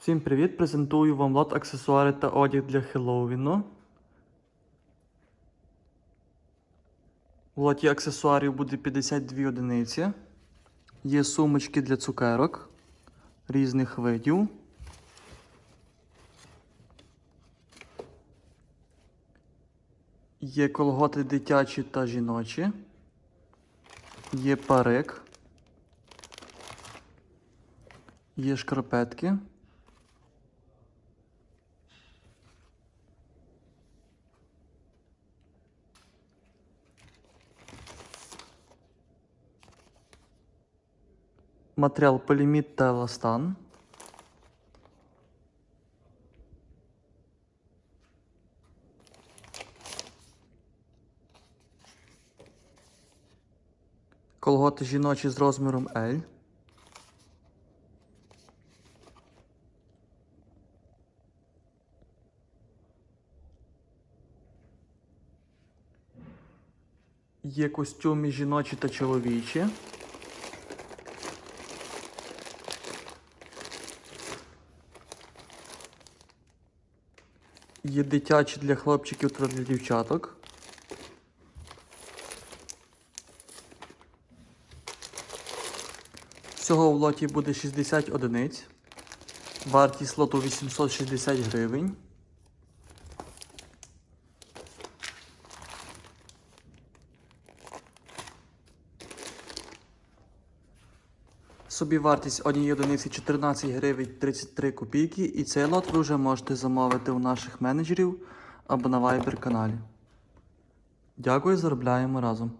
Всім привіт! Презентую вам лот аксесуари та одяг для Хеллоуіну. В лоті аксесуарів буде 52 одиниці. Є сумочки для цукерок різних видів. Є колготи дитячі та жіночі. Є парик. Є шкарпетки. Матеріал поліміт та еластан. Колготи жіночі з розміром L. Є костюми жіночі та чоловічі. Є дитячі для хлопчиків та для дівчаток. Всього в лоті буде 60 одиниць. Вартість лоту 860 гривень. Собівартість однієї одиниці 14 гривень 33 копійки, і цей лот ви вже можете замовити у наших менеджерів або на Viber каналі. Дякую, заробляємо разом.